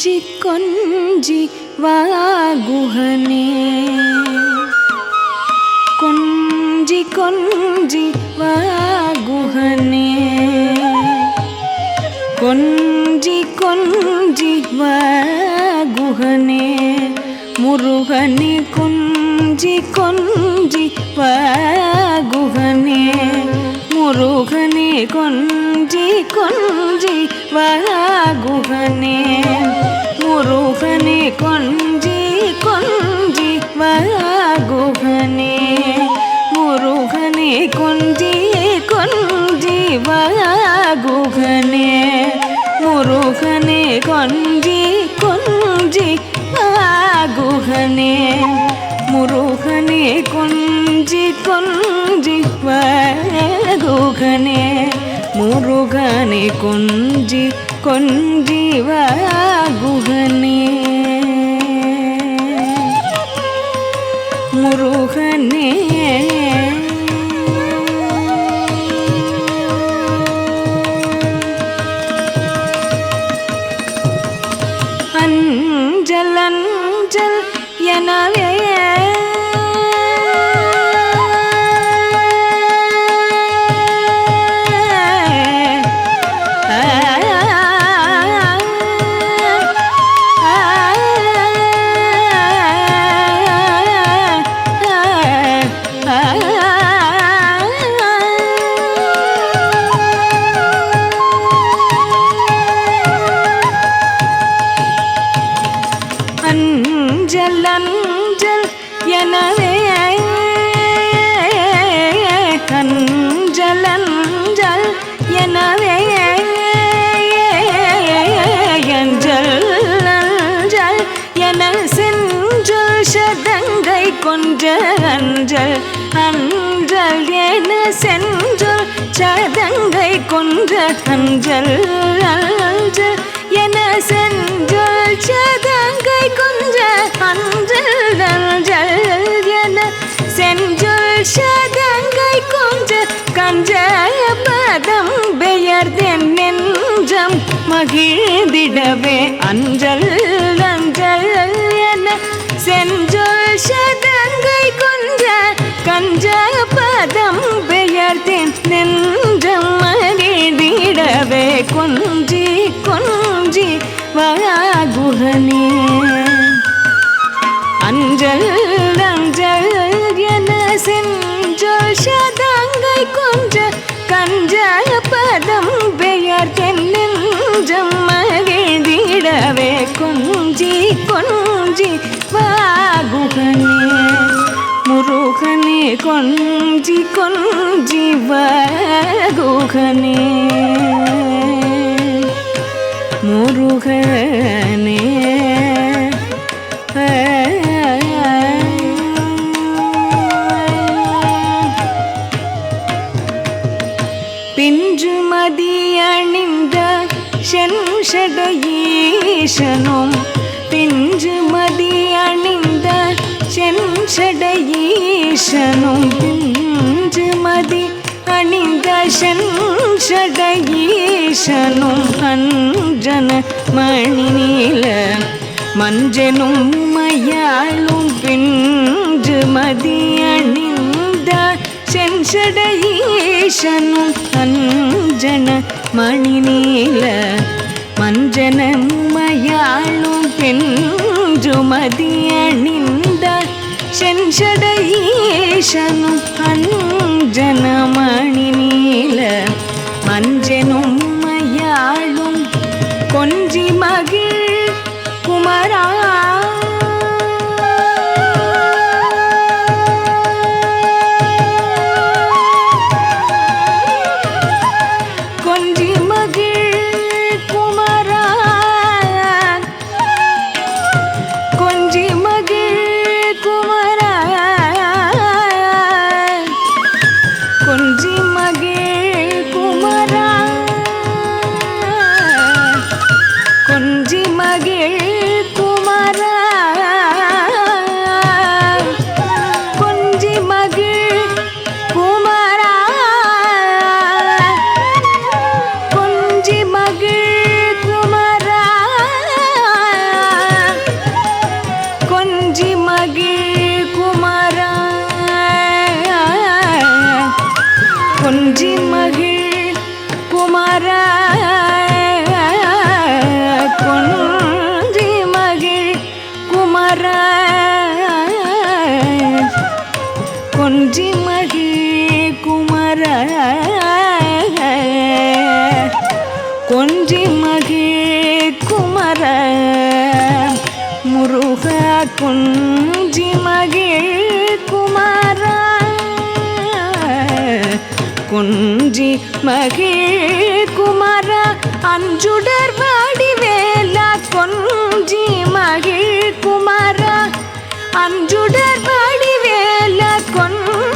கொஞ்சி கொஞ்சி வாகுகனே குன்றி குன்றி வராகுகனே. முருகனே கொஞ்சி கொஞ்சி வராகுகனே. முருகனே கொஞ்சி கொஞ்சி வராகுகனே. முருகனே கொஞ்சி கொஞ்சி வராகுகனே. முருகனே கொஞ்சி கொஞ்சி வராகுகனே. ಗುರುಗನೆ ಕೊಂಜಿ ಕೊಂಜಿವ ಗುಹನೆ ಮುರುಗನೆ அஞ்சல் அஞ்சல் எனவே கொன்ற அன்றல் அன்றல் என சென்றோர் சதங்கை கொன்ற அன்றல் அன்றல் என சென்றோர் சதங்கை கொன்ற அன்றல் அன்றல் என சென்றோர் சதங்கை கொன்ற கன்ற பதம் பெயர்தென் நெஞ்சம் மகிழ்ந்திடவே அன்றல் பெயர்தென் நெஞ்சம் மகிழ்ந்திடவே கொஞ்சி கொஞ்சி வாகுகனே கொஞ்சி கொஞ்சி வாகுகனே. முருகனே. பின்று மதி அணிந்த சென்ஷடையீசனும் பின்று மதி சென்ஷடையீசனும் பிஞ்சு மதி அணிந்த சென்ஷடையீசனும் அஞ்சன மணி நீல மஞ்சனும் மயாளும் பிஞ்சு மதி அணிந்த சென்சடையீசனும் அஞ்சன மணி நீல மஞ்சன மயாளும் பெஞ்சுமதி அணிந்த ശൻഷടയേശനും അഞ്ജനമണി നീല അഞ്ജനു கொஞ்சி மகிழ் குமர முருக குஞ்சி மகிழ் குமர குஞ்சி மகிழ் குமர அஞ்சுடர் வாடிவேலா கொஞ்சி மகிழ் குமர அஞ்சுடர் வாடிவேல கொஞ்சி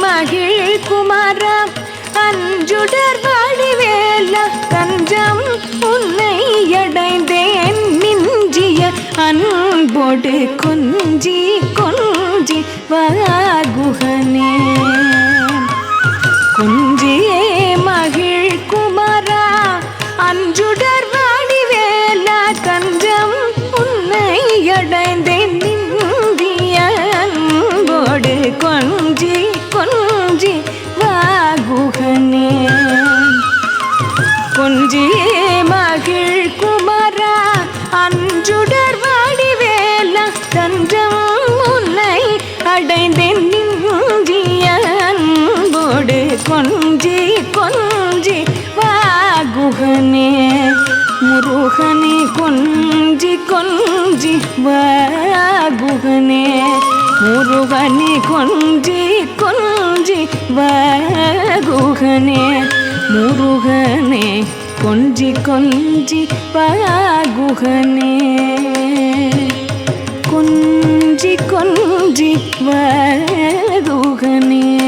மகிழ் குமர அஞ்சுடர் வாடிவேல தஞ்சம் உன்னை அடைந்தேன். மிஞ்சிய அன்போடு கொஞ்சி கொஞ்சி வார கொஞ்சியே மகிழ் குமரா அஞ்சுடர் வாடிவேலா தஞ்சம் உன்னை அடைந்தேன் நிந்திய அன்போடு. கொஞ்சி கொஞ்சி வாகுகனே முருகனே கொஞ்சி கொஞ்சி வாகுகனே முருகனே கொஞ்சி கொஞ்சி வாகுகனே முருகனே. கொஞ்சி கொஞ்சி பராகுகனே. கொஞ்சி கொஞ்சி பராகுகனே